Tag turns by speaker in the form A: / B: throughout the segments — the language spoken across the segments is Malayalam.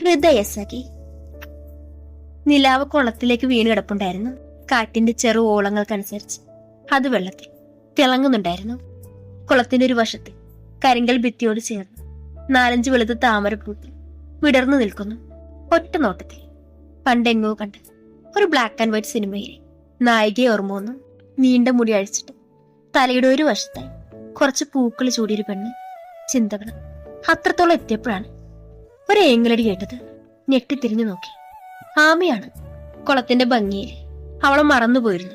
A: ഹൃദയസഖി. നിലാവ് കുളത്തിലേക്ക് വീണ് കിടപ്പുണ്ടായിരുന്നു. കാറ്റിന്റെ ചെറു ഓളങ്ങൾക്കനുസരിച്ച് അത് വെള്ളത്തിൽ തിളങ്ങുന്നുണ്ടായിരുന്നു. കുളത്തിന്റെ ഒരു വശത്ത് കരിങ്കൽ ഭിത്തിയോട് ചേർന്ന് നാലഞ്ച് വെളുത്ത താമരപ്പൂക്കൾ വിടർന്നു നിൽക്കുന്നു. ഒറ്റ നോട്ടത്തിൽ പണ്ടെങ്ങോ കണ്ട് ഒരു ബ്ലാക്ക് ആൻഡ് വൈറ്റ് സിനിമയിലെ നായികയെ ഓർമ്മ വന്നു. നീണ്ട മുടി അഴിച്ചിട്ട് തലയുടെ ഒരു വശത്തായി കുറച്ച് പൂക്കൾ ചൂടിയൊരു പെണ്ണ് ചിന്തകൾ അത്രത്തോളം എത്തിയപ്പോഴാണ് ഒരു കേട്ടത്? ഞെട്ടിത്തിരിഞ്ഞു നോക്കി. ആമയാണ്. കുളത്തിന്റെ ഭംഗിയിൽ. അവളെ മറന്നുപോയിരുന്നു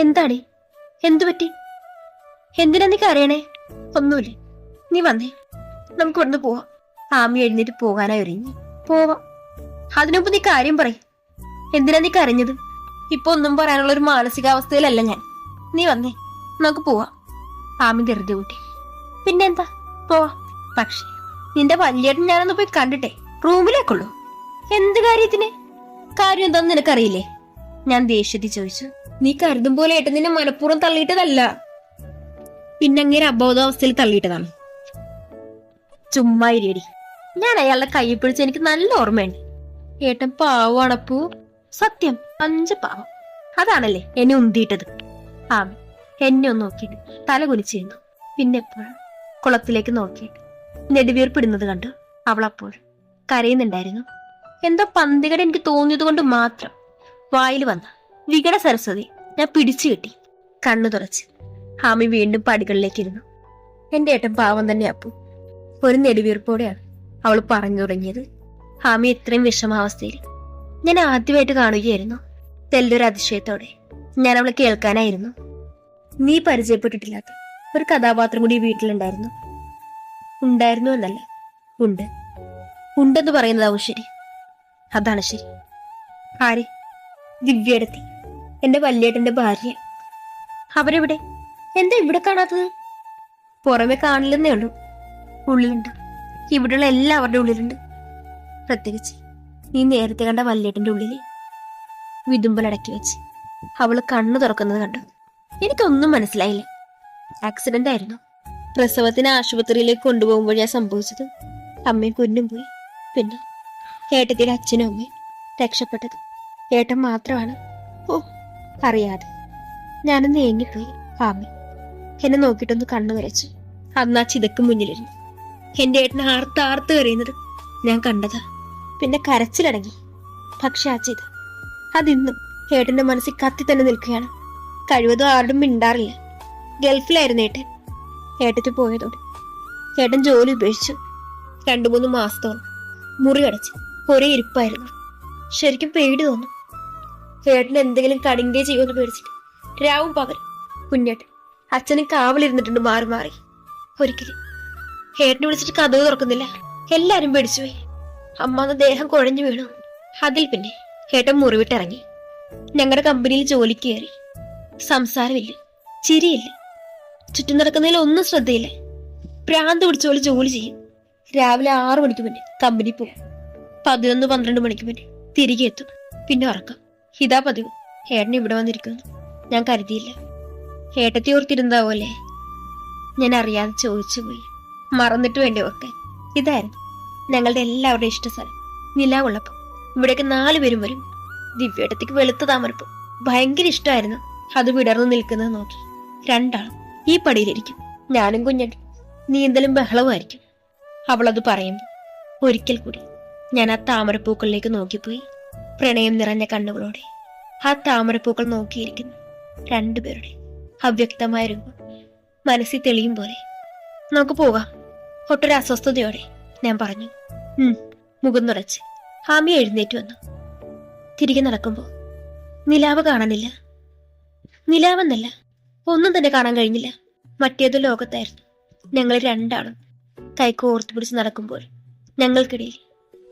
A: എന്താടി? എന്തു പറ്റി? എന്തിനാ നീ കരയണേ? ഒന്നുമില്ല. നീ വന്നേ. നമുക്ക് ഇവിടുന്ന് പോവാം. ആമി എഴുന്നേറ്റ് പോകാനായി ഒരുങ്ങി. പോവാം. അതിനുമുമ്പ് നീ കാര്യം പറ എന്തിനാ നീ കരഞ്ഞത്? ഇപ്പൊ ഒന്നും പറയാനുള്ള ഒരു മാനസികാവസ്ഥയിലല്ല ഞാൻ. നീ വന്നേ. നമുക്ക് പോവാം. ആമി ധൃതി കൂട്ടി. പിന്നെന്താ? പോവാ. പക്ഷേ നിന്റെ വല്യേട്ടൻ ഞാനൊന്ന് പോയി കണ്ടിട്ടെ. റൂമിലേക്കുള്ളൂ. എന്ത് കാര്യത്തിന്? കാര്യം എന്താന്ന് നിനക്കറിയില്ലേ? ഞാൻ ദേഷ്യത്തിൽ ചോദിച്ചു. നീ കരുതും പോലെ ഏട്ടൻ നിന്നെ മനഃപൂർവം തള്ളിയിട്ടതല്ല. പിന്നെ അങ്ങനെ അബോധാവസ്ഥയിൽ തള്ളിയിട്ടതാണ്? ചുമ്മാ ഇരിയടി. ഞാൻ അയാളുടെ കൈ പിടിച്ച് എനിക്ക് നല്ല ഓർമ്മയുണ്ട്. ഏട്ടൻ പാവാണപ്പൂ സത്യം അഞ്ച് പാവം. അതാണല്ലേ എന്നെ ഉന്തിയിട്ടത്. ആ എന്നെ ഒന്ന് നോക്കിയിട്ട് തല കുനിച്ചിരുന്നു. പിന്നെ എപ്പോഴാണ് കുളത്തിലേക്ക് നോക്കിയിട്ട്. നെടുവീർപ്പിടുന്നത് കണ്ടു. അവൾ അപ്പോൾ കരയുന്നുണ്ടായിരുന്നു. എന്തോ പന്തികട എനിക്ക് തോന്നിയത് കൊണ്ട് മാത്രം വായിൽ വന്ന വികട സരസ്വതി ഞാൻ പിടിച്ചു കിട്ടി കണ്ണു തുറച്ച് ഹാമി വീണ്ടും പടികളിലേക്ക് ഇരുന്നു എന്റെ ഏട്ടൻ പാവം തന്നെ അപ്പു. ഒരു നെടുവീർപ്പോടെയാണ് അവൾ പറഞ്ഞു തുടങ്ങിയത്. ഹാമി ഇത്രയും വിഷമാവസ്ഥയിൽ ഞാൻ ആദ്യമായിട്ട് കാണുകയായിരുന്നു. തെല്ലൊരു അതിശയത്തോടെ ഞാൻ അവളെ കേൾക്കാനായിരുന്നു. നീ പരിചയപ്പെട്ടിട്ടില്ലാത്ത ഒരു കഥാപാത്രം കൂടി വീട്ടിലുണ്ടായിരുന്നു. ഉണ്ടായിരുന്നു എന്നല്ല. ഉണ്ട്. ഉണ്ടെന്ന് പറയുന്നതാവും ശരി. അതാണ് ശരി. ആര്? ദിവ്യടത്തി എന്റെ വല്യേട്ടന്റെ ഭാര്യ. അവരെവിടെ? എന്താ ഇവിടെ കാണാത്തത്? പുറമെ കാണില്ലെന്നേ ഉള്ളൂ. ഉള്ളിലുണ്ട്. ഇവിടെയുള്ള എല്ലാവരുടെ ഉള്ളിലുണ്ട്. പ്രത്യേകിച്ച് നീ നേരത്തെ കണ്ട വല്യേട്ടന്റെ ഉള്ളിൽ വിതുമ്പലടക്കി വെച്ച് അവൾ കണ്ണു തുറക്കുന്നത് കണ്ടു. എനിക്കൊന്നും മനസ്സിലായില്ല. ആക്സിഡന്റ് ആയിരുന്നു. പ്രസവത്തിന് ആശുപത്രിയിലേക്ക് കൊണ്ടുപോകുമ്പോഴാ സംഭവിച്ചത് അമ്മയും കുഞ്ഞും പോയി. പിന്നെ ഏട്ടത്തിയുടെ അച്ഛനും അമ്മയും രക്ഷപ്പെട്ടത്. ഏട്ടൻ മാത്രമാണ്. ഓ അറിയാതെ. ഞാനൊന്ന് ഏങ്ങിപ്പോയി ആമി എന്നെ നോക്കിയിട്ടൊന്ന് കണ്ണു വരച്ചു. അന്ന് ആ ചിതക്ക് മുന്നിലിരുന്നു. എന്റെ ഏട്ടനെ ആർത്ത് ആർത്ത് കരയുന്നത് ഞാൻ കണ്ടതാ. പിന്നെ കരച്ചിലടങ്ങി. പക്ഷെ ആ ചിത അതിന്നും ഏട്ടന്റെ മനസ്സിൽ കത്തി തന്നെ നിൽക്കുകയാണ്. കഴിവതും ആരോടും മിണ്ടാറില്ല. ഗൾഫിലായിരുന്നു ഏട്ടൻ. ഏട്ടത്തി പോയതോടെ ഏട്ടൻ ജോലി ഉപേക്ഷിച്ചു. രണ്ടു മൂന്ന് മാസത്തോളം മുറി അടച്ച് ഒരേ ഇരിപ്പായിരുന്നു. ശരിക്കും പേടി തോന്നും. ഏട്ടൻ എന്തെങ്കിലും കടിങ്കേ ചെയ്യുമെന്ന് പേടിച്ചിട്ട് രാവും പകൽ കുഞ്ഞേട്ടൻ അച്ഛനും കാവലിരുന്നിട്ടുണ്ട് മാറി മാറി. ഒരിക്കലും. ഏട്ടനെ വിളിച്ചിട്ട് കഥവ് തുറക്കുന്നില്ല. എല്ലാരും പേടിച്ചുപോയി. അമ്മാന്ന് ദേഹം കുഴഞ്ഞു വീണു. അതിൽ പിന്നെ ഏട്ടൻ മുറിവിട്ടിറങ്ങി ഞങ്ങളുടെ കമ്പനിയിൽ ജോലിക്ക് കയറി. സംസാരമില്ല. ചിരിയില്ല. ചുറ്റും നടക്കുന്നതിൽ ഒന്നും ശ്രദ്ധയില്ല. പ്രാന്ത് പിടിച്ച പോലെ ജോലി ചെയ്യും. രാവിലെ ആറു മണിക്ക് മുന്നേ കമ്പനി പോകും പതിനൊന്ന് പന്ത്രണ്ട് മണിക്ക് മുന്നേ തിരികെ എത്തും. പിന്നെ ഉറക്കം. ഇതാ പതിവ്. ഏട്ടൻ ഇവിടെ വന്നിരിക്കുന്നു. ഞാൻ കരുതിയില്ല. ഏട്ടത്തി പോലെ. ഞാൻ അറിയാതെ ചോദിച്ചു പോയി. മറന്നിട്ട് വേണ്ടി ഓർക്കാൻ ഇതായിരുന്നു ഞങ്ങളുടെ എല്ലാവരുടെയും ഇഷ്ടസ്ഥലം. നിലാവുള്ളപ്പം ഇവിടേക്ക് നാലു പേരും വരും. ദിവ്യേട്ടത്തിക്ക് വെളുത്ത താമരപ്പം. ഭയങ്കര ഇഷ്ടമായിരുന്നു. അത് വിടർന്നു നിൽക്കുന്നത് നോക്കി. രണ്ടാളും. ഈ പടിയിലിരിക്കും. ഞാനും കുഞ്ഞടി. നീന്തലും ബഹളവുമായിരിക്കും. അവളത് പറയും. ഒരിക്കൽ കൂടി ഞാൻ ആ താമരപ്പൂക്കളിലേക്ക് നോക്കിപ്പോയി. പ്രണയം നിറഞ്ഞ കണ്ണുകളോടെ ആ താമരപ്പൂക്കൾ നോക്കിയിരിക്കുന്നു. രണ്ടുപേരുടെ അവ്യക്തമായ രൂപം. മനസ്സിൽ തെളിയും പോലെ. നമുക്ക് പോകാം. ഒട്ടൊരു അസ്വസ്ഥതയോടെ ഞാൻ പറഞ്ഞു. മുഖം നിറച്ച്. ഹാമി എഴുന്നേറ്റ് വന്നു. തിരികെ നടക്കുമ്പോൾ നിലാവ് കാണാനില്ല. നിലാവെന്നല്ല. ഒന്നും തന്നെ കാണാൻ കഴിഞ്ഞില്ല. മറ്റേതോ ലോകത്തായിരുന്നു. ഞങ്ങൾ രണ്ടാളും ഓർത്തു പിടിച്ച് നടക്കുമ്പോൾ ഞങ്ങൾക്കിടയിൽ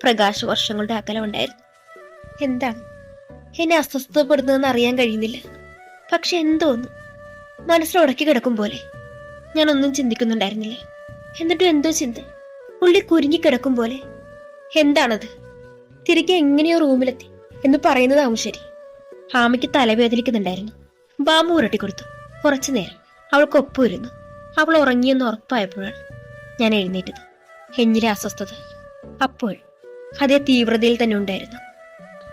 A: പ്രകാശ വർഷങ്ങളുടെ അകലമുണ്ടായിരുന്നു എന്താണ്? എന്നെ അസ്വസ്ഥപ്പെടുന്നതെന്ന് അറിയാൻ കഴിയുന്നില്ല. പക്ഷെ എന്തോന്ന് മനസ്സിലുടക്കി കിടക്കും പോലെ. ഞാനൊന്നും ചിന്തിക്കുന്നുണ്ടായിരുന്നില്ല. എന്നിട്ടും എന്തോ ചിന്ത. ഉള്ളി കുരുങ്ങിക്കിടക്കും പോലെ. എന്താണത്? തിരികെ എങ്ങനെയോ റൂമിലെത്തി എന്ന് പറയുന്നതാവും ശരി ഹാമിക്ക് തലവേദനിക്കുന്നുണ്ടായിരുന്നു. ബാമ്പു ഉരട്ടി കൊടുത്തു. കുറച്ചു നേരം. അവൾക്ക് ഇരുന്നു അവൾ ഉറങ്ങിയെന്ന് ഉറപ്പായപ്പോഴാണ് ഞാൻ എഴുന്നേറ്റത്. എഞ്ഞിലെ അസ്വസ്ഥത. അപ്പോൾ അതേ തീവ്രതയിൽ തന്നെ ഉണ്ടായിരുന്നു.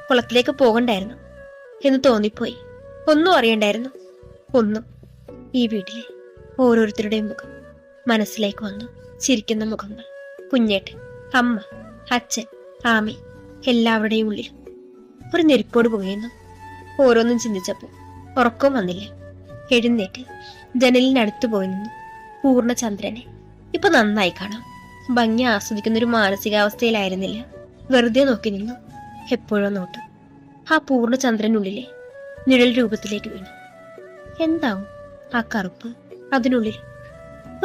A: കുളത്തിലേക്ക് പോകണ്ടായിരുന്നു എന്ന് തോന്നിപ്പോയി. ഒന്നും അറിയണ്ടായിരുന്നു. ഒന്നും ഈ വീട്ടിലെ ഓരോരുത്തരുടെയും മുഖം മനസ്സിലേക്ക് വന്നു ചിരിക്കുന്ന മുഖങ്ങൾ കുഞ്ഞേട്ടൻ അമ്മ അച്ഛൻ ആമി എല്ലാവരുടെയും ഉള്ളിൽ ഒരു നെരുപ്പോട് പുകയുന്നു. ഓരോന്നും ചിന്തിച്ചപ്പോൾ ഉറക്കവും വന്നില്ല. എഴുന്നേറ്റ് ജനലിനടുത്തു പോയി നിന്നു. പൂർണചന്ദ്രനെ. ഇപ്പൊ നന്നായി കാണാം. ഭംഗി ആസ്വദിക്കുന്ന ഒരു മാനസികാവസ്ഥയിലായിരുന്നില്ല. വെറുതെ നോക്കി നിന്നു. എപ്പോഴോ നോട്ട്. ആ പൂർണചന്ദ്രനുള്ളിലെ നിഴൽ രൂപത്തിലേക്ക് വീണു. എന്താവും? ആ കറുപ്പ് അതിനുള്ളിൽ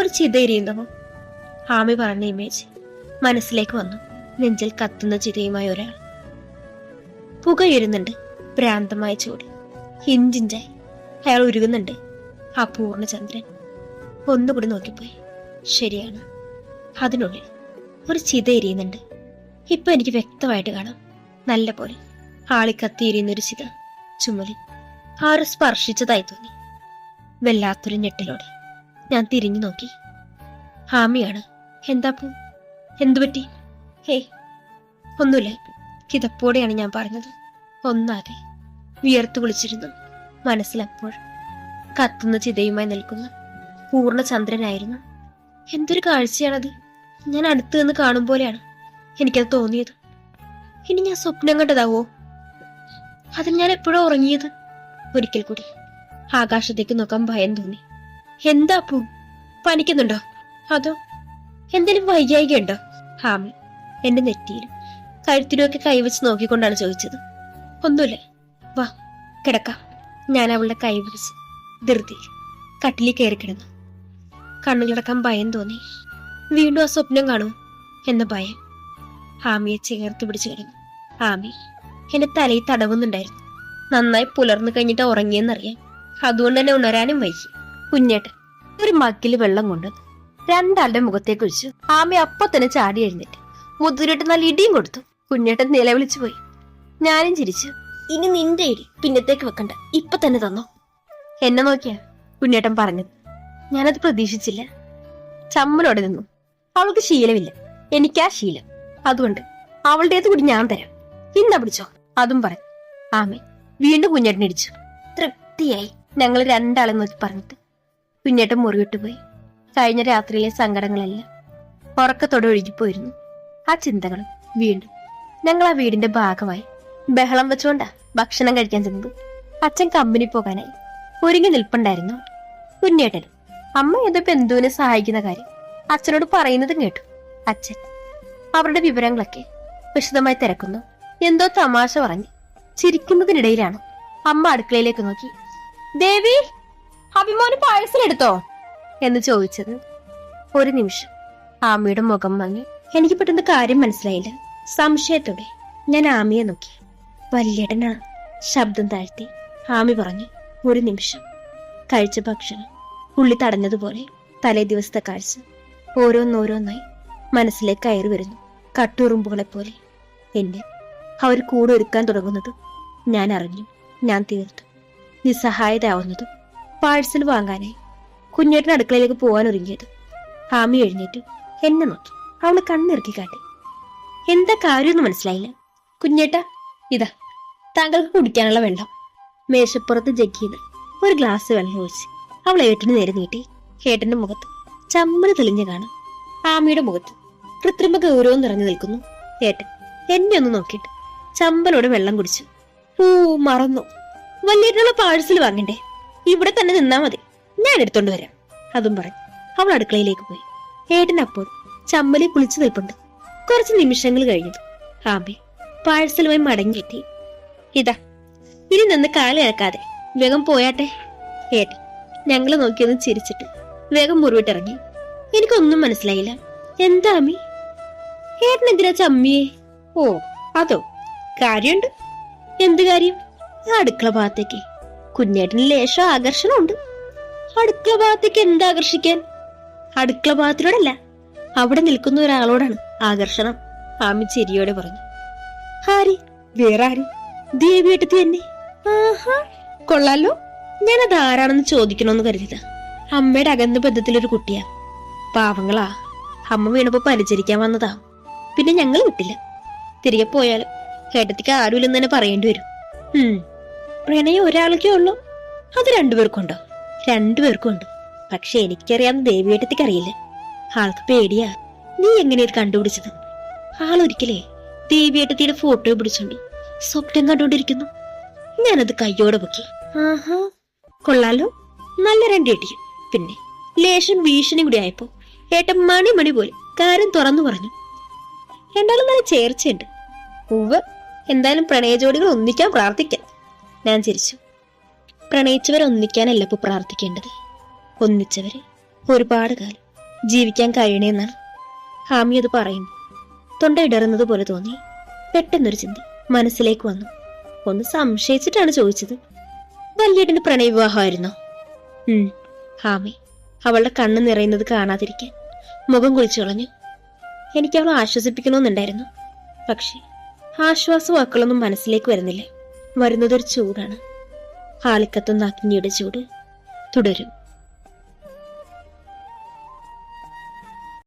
A: ഒരു ചിതയെരിയുന്നവോ. ആമി പറഞ്ഞ ഇമേജ് മനസ്സിലേക്ക് വന്നു. നെഞ്ചിൽ കത്തുന്ന ചിതയുമായ ഒരാൾ. പുകയുരുന്നുണ്ട്. ഭ്രാന്തമായ ചൂട്. ഇഞ്ചിഞ്ചായി അയാൾ ഉരുകുന്നുണ്ട്. ആ പൂർണചന്ദ്രൻ ഒന്നുകൂടി നോക്കിപ്പോയി. ശരിയാണ്. അതിനുള്ളിൽ ഒരു ചിത എരിയുന്നുണ്ട്. ഇപ്പൊ എനിക്ക് വ്യക്തമായിട്ട് കാണാം. നല്ല പോലെ ആളിക്കത്തിയിരിയുന്ന ഒരു ചിത ചുമലിൽ ആരും സ്പർശിച്ചതായി തോന്നി. വല്ലാത്തൊരു ഞെട്ടലോടെ ഞാൻ തിരിഞ്ഞു നോക്കി. ഹാമിയാണ്. എന്താ പോ? എന്തു പറ്റി? ഹേയ് ഒന്നുമില്ല. കിതപ്പോടെയാണ് ഞാൻ പറഞ്ഞത്. ഒന്നാകെ വിയർത്തു കുളിച്ചിരുന്നു. മനസ്സിലപ്പോൾ കത്തുന്ന ചിതയുമായി നിൽക്കുന്ന പൂർണചന്ദ്രനായിരുന്നു. എന്തൊരു കാഴ്ചയാണത്. ഞാൻ അടുത്ത് നിന്ന് കാണും പോലെയാണ് എനിക്കത് തോന്നിയത്. ഇനി ഞാൻ സ്വപ്നം കണ്ടതാവോ? അതിൽ ഞാൻ എപ്പോഴും ഉറങ്ങിയത്. ഒരിക്കൽ കൂടി ആകാശത്തേക്ക് നോക്കാൻ ഭയം തോന്നി. എന്താ പൂ? പനിക്കുന്നുണ്ടോ? അതോ എന്തെങ്കിലും വൈകായിക ഉണ്ടോ ഹാമി എന്റെ നെറ്റിയിലും കഴുത്തിലുമൊക്കെ കൈവച്ച് നോക്കിക്കൊണ്ടാണ് ചോദിച്ചത്. ഒന്നുമില്ല. വാ കിടക്കാം. ഞാൻ അവളുടെ കൈ പിടിച്ച് ധൃതി കട്ടിലിൽ കയറി കിടന്നു. കണ്ണുകിടക്കാൻ ഭയം തോന്നി. വീണ്ടും ആ സ്വപ്നം കാണൂ എന്ന ഭയം ഹാമിയെ ചേർത്ത് പിടിച്ചു കിടന്നു. ഹാമി എന്റെ തലയിൽ തടവുന്നുണ്ടായിരുന്നു. നന്നായി പുലർന്നു കഴിഞ്ഞിട്ട് ഉറങ്ങിയെന്നറിയാം. അതുകൊണ്ട് തന്നെ ഉണരാനും വൈകി കുഞ്ഞേട്ടൻ ഒരു മക്കിൽ വെള്ളം കൊണ്ട് രണ്ടാളുടെ മുഖത്തേക്ക് ഒഴിച്ചു. ആമി അപ്പൊ തന്നെ ചാടി എഴുന്നേറ്റ്. മുതിരിട്ട് നല്ല ഇടിയും കൊടുത്തു. കുഞ്ഞേട്ടൻ നിലവിളിച്ചു പോയി. ഞാനും ചിരിച്ചു. ഇനി നിന്റെ ഇടി പിന്നത്തേക്ക് വെക്കണ്ട. ഇപ്പൊ തന്നെ തന്നോ. എന്നെ നോക്കിയാ കുഞ്ഞേട്ടൻ പറഞ്ഞത്. ഞാനത് പ്രതീക്ഷിച്ചില്ല. ചമ്മലോടെ നിന്നു. അവൾക്ക് ശീലമില്ല. എനിക്കാ ശീലം. അതുകൊണ്ട് അവളുടേത് കൂടി ഞാൻ തരാം. ഇന്ന പിടിച്ചോ. അതും പറഞ്ഞു ആമേ വീണ്ടും കുഞ്ഞേട്ടൻ ഇടിച്ചു. തൃപ്തിയായി ഞങ്ങൾ രണ്ടാളെ നോക്കി പറഞ്ഞിട്ട്. കുഞ്ഞേട്ടൻ മുറിവിട്ട് പോയി. കഴിഞ്ഞ രാത്രിയിലെ സങ്കടങ്ങളെല്ലാം ഉറക്കത്തോടെ ഒഴുകിപ്പോയിരുന്നു. ആ ചിന്തകളും വീണ്ടും ഞങ്ങൾ ആ വീടിന്റെ ഭാഗമായി ബഹളം വെച്ചുകൊണ്ടാ ഭക്ഷണം കഴിക്കാൻ ചെന്നത്. അച്ഛൻ കമ്പനി പോകാനായി. ഒരുങ്ങി നിൽപ്പുണ്ടായിരുന്നു. കുഞ്ഞേട്ടൻ അമ്മ ഏതോ ബന്ധുവിനെ സഹായിക്കുന്ന കാര്യം? അച്ഛനോട് പറയുന്നതും കേട്ടു. അച്ഛൻ അവരുടെ വിവരങ്ങളൊക്കെ വിശദമായി തിരക്കുന്നു. എന്തോ തമാശ പറഞ്ഞ് ചിരിക്കുന്നതിനിടയിലാണ് അമ്മ അടുക്കളയിലേക്ക് നോക്കി. ദേവി അഭിമോന് പായസം എടുത്തോ എന്ന് ചോദിച്ചത്. ഒരു നിമിഷം ആമിയുടെ മുഖം വാങ്ങി എനിക്ക് പെട്ടെന്ന് കാര്യം മനസ്സിലായില്ല. സംശയത്തോടെ ഞാൻ ആമിയെ നോക്കി. വല്യേട്ടനാ ശബ്ദം താഴ്ത്തി. ആമി പറഞ്ഞു ഒരു നിമിഷം. കഴിച്ച ഭക്ഷണം. ഉള്ളി തടഞ്ഞതുപോലെ തലേ ദിവസത്തെ കാഴ്ച ഓരോന്നോരോന്നായി മനസ്സിലേക്ക് കയറി വരുന്നു. കട്ടുറുമ്പുകളെ പോലെ. എന്നെ അവർ കൂടെ ഒരുക്കാൻ തുടങ്ങുന്നത് ഞാൻ അറിഞ്ഞു. ഞാൻ തീർത്തു. നിസ്സഹായതാവുന്നതും പാഴ്സൽ വാങ്ങാനായി കുഞ്ഞേട്ടൻ അടുക്കളയിലേക്ക് പോകാൻ ഒരുങ്ങിയത്. ആമി എഴുന്നേറ്റു. എന്നെ നോക്കി. അവൾ കണ്ണിറക്കി കാട്ടി. എന്താ കാര്യമൊന്നും മനസ്സിലായില്ല. കുഞ്ഞേട്ട ഇതാ. താങ്കൾക്ക് കുടിക്കാനുള്ള വെള്ളം. മേശപ്പുറത്ത് ജഗ്ഗിന്ന് ഒരു ഗ്ലാസ് വെള്ളം ഒഴിച്ച് അവൾ ഏട്ടന് നേരെ നീട്ടി. ഏട്ടന്റെ മുഖത്ത് ചമ്മൽ തെളിഞ്ഞു കാണും. ആമിയുടെ മുഖത്ത് കൃത്രിമ ഗൗരവം നിറഞ്ഞു നിൽക്കുന്നു ഏട്ടൻ. എന്നെ ഒന്ന് നോക്കിയിട്ട് ചമ്പലോടെ വെള്ളം കുടിച്ചു. ഓ മറന്നു. വലിയ പാഴ്സൽ വാങ്ങണ്ടേ? ഇവിടെ തന്നെ നിന്നാ മതി. ഞാൻ എടുത്തോണ്ട് വരാം. അതും പറഞ്ഞു അവൾ അടുക്കളയിലേക്ക് പോയി. ഏട്ടൻ അപ്പോൾ ചമ്മലിൽ കുളിച്ചു നിൽപ്പുണ്ട്. കുറച്ച് നിമിഷങ്ങൾ കഴിഞ്ഞു. ആമി പാഴ്സലുമായി മടങ്ങിയെത്തി ഇതാ ഇനി നിന്ന് കാലിറക്കാതെ വേഗം പോയാട്ടെ. ഏട്ടൻ ഞങ്ങളെ നോക്കിയൊന്ന് ചിരിച്ചിട്ട് വേഗം മുറിവിട്ടിറങ്ങി എനിക്കൊന്നും മനസ്സിലായില്ല. എന്താ അമ്മി? ഏട്ടൻ എന്തിനാ ചമ്മിയെ? ഓ അതോ കാര്യമുണ്ട്. എന്ത് കാര്യം? അടുക്കള ഭാഗത്തേക്ക്. കുഞ്ഞേട്ടന് ലേശം ആകർഷണമുണ്ട്. അടുക്കള ഭാഗത്തേക്ക് എന്താ ആകർഷിക്കാൻ? അടുക്കള ഭാഗത്തിനോടല്ല അവിടെ നിൽക്കുന്ന ഒരാളോടാണ് ആകർഷണം ആമി ചിരിയോടെ പറഞ്ഞു. ഹാരി വേറെ ആര്? ദേവിയേട്ടത്തി തന്നെ. ആഹാ. കൊള്ളാലോ. ഞാനത് ആരാണെന്ന് ചോദിക്കണമെന്ന് കരുതിയത്. അമ്മയുടെ അകന്ന ബന്ധത്തിലൊരു കുട്ടിയാ. പാവങ്ങളാ. അമ്മ വീണപ്പോ പരിചരിക്കാൻ വന്നതാ. പിന്നെ ഞങ്ങൾ വിട്ടില്ല. തിരികെ പോയാലും ഏട്ടത്തിക്ക് ആരുമില്ലെന്ന് തന്നെ പറയേണ്ടി വരും. ഉം. പ്രണയം ഒരാൾക്കേ ഉള്ളൂ. അത് രണ്ടുപേർക്കുണ്ടോ? രണ്ടുപേർക്കുണ്ട്. പക്ഷെ എനിക്കറിയാം എനിക്കറിയാവുന്ന ദേവിയേട്ടത്തിക്ക് അറിയില്ല. ആൾക്ക് പേടിയാ. നീ എങ്ങനെയത് കണ്ടുപിടിച്ചത്? ആളൊരിക്കലേ ദേവിയേട്ടത്തിയുടെ ഫോട്ടോ പിടിച്ചോണ്ട് സ്വപ്നം കണ്ടുകൊണ്ടിരിക്കുന്നു. ഞാനത് കയ്യോടെ പൊക്കി. ആഹാ. കൊള്ളാലോ. നല്ല രണ്ട് ഏട്ടിയും പിന്നെ ലേശം ഭീഷണി കൂടി ആയപ്പോ ഏട്ടൻ മണി മണി പോലെ കാര്യം തുറന്നു പറഞ്ഞു. രണ്ടാളും നല്ല ചേർച്ചയുണ്ട്. ഉവ്വ്. എന്തായാലും പ്രണയജോഡികൾ ഒന്നിക്കാൻ പ്രാർത്ഥിക്കാം. ഞാൻ ചിരിച്ചു. പ്രണയിച്ചവരെ ഒന്നിക്കാനല്ല ഇപ്പൊ പ്രാർത്ഥിക്കേണ്ടത്. ഒന്നിച്ചവരെ ഒരുപാട് കാലം ജീവിക്കാൻ കഴിയണേന്നാണ്. ഹാമി അത് പറയുന്നു. തൊണ്ട ഇടറുന്നത് പോലെ തോന്നി. പെട്ടെന്നൊരു ചിന്ത. മനസ്സിലേക്ക് വന്നു. ഒന്ന് സംശയിച്ചിട്ടാണ് ചോദിച്ചത്. വല്യേട്ടന്റെ പ്രണയവിവാഹമായിരുന്നോ? ഉം ഹാമി. അവളുടെ കണ്ണ് നിറയുന്നത് കാണാതിരിക്കാൻ മുഖം കുളിച്ചു കളഞ്ഞു. എനിക്ക് അവളെ ആശ്വസിപ്പിക്കണമെന്നുണ്ടായിരുന്നു. പക്ഷേ ആശ്വാസ ആശ്വാസവാക്കുകളൊന്നും മനസ്സിലേക്ക് വരുന്നില്ല. വരുന്നതൊരു ചൂടാണ്. ആളിക്കത്തുന്ന അഗ്നിയുടെ ചൂട് തുടരും.